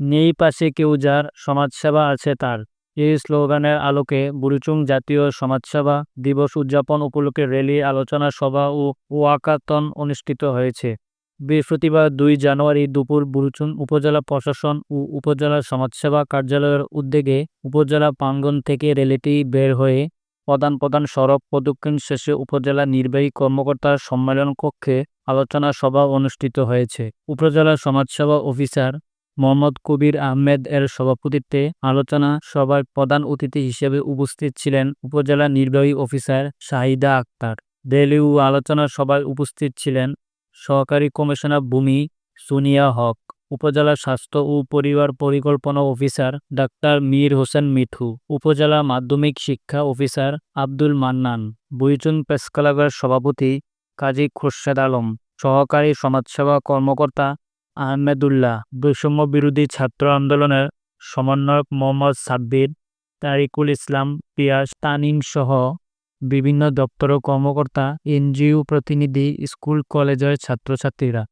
নেই পাশে কেউ যার সমাজসেবা আছে তার। এই স্লোগানের আলোকে বুড়িচুং জাতীয় সমাজসেবা দিবস উদযাপন উপলক্ষে র্যালি, আলোচনা সভা ও ওয়াকাতন অনুষ্ঠিত হয়েছে। বৃহস্পতিবার দুই জানুয়ারি দুপুর বুড়িচুং উপজেলা প্রশাসন ও উপজেলা সমাজসেবা কার্যালয়ের উদ্যোগে উপজেলা প্রাঙ্গণ থেকে র্যালিটি বের হয়ে প্রধান প্রধান সড়ক প্রদক্ষিণ শেষে উপজেলা নির্বাহী কর্মকর্তার সম্মেলন কক্ষে আলোচনা সভা অনুষ্ঠিত হয়েছে। উপজেলা সমাজসেবা অফিসার মোহাম্মদ কবির আহমেদ এর সভাপতিত্বে আলোচনা সভায় প্রধান অতিথি হিসেবে উপস্থিত ছিলেন উপজেলা নির্বাহী অফিসার শাহিদা আক্তার। র্যালি ও আলোচনা সভায় উপস্থিত ছিলেন সহকারী কমিশনার ভূমি সুনিয়া হক, উপজেলা স্বাস্থ্য ও পরিবার পরিকল্পনা অফিসার ডাক্তার মীর হোসেন মিঠু, উপজেলা মাধ্যমিক শিক্ষা অফিসার আব্দুল মান্নান বুইচুন প্রেস ক্লাবের সভাপতি কাজী খুরশেদ আলম, সহকারী সমাজসেবা কর্মকর্তা আহমেদুল্লাহ, বৈষম্য বিরোধী ছাত্র আন্দোলনের সমন্বয়ক মোহাম্মদ সাব্বির, তারিকুল ইসলাম, পিয়াস তানিম সহ বিভিন্ন দপ্তর কর্মকর্তা, এনজিও প্রতিনিধি, স্কুল, কলেজের ছাত্রছাত্রীরা।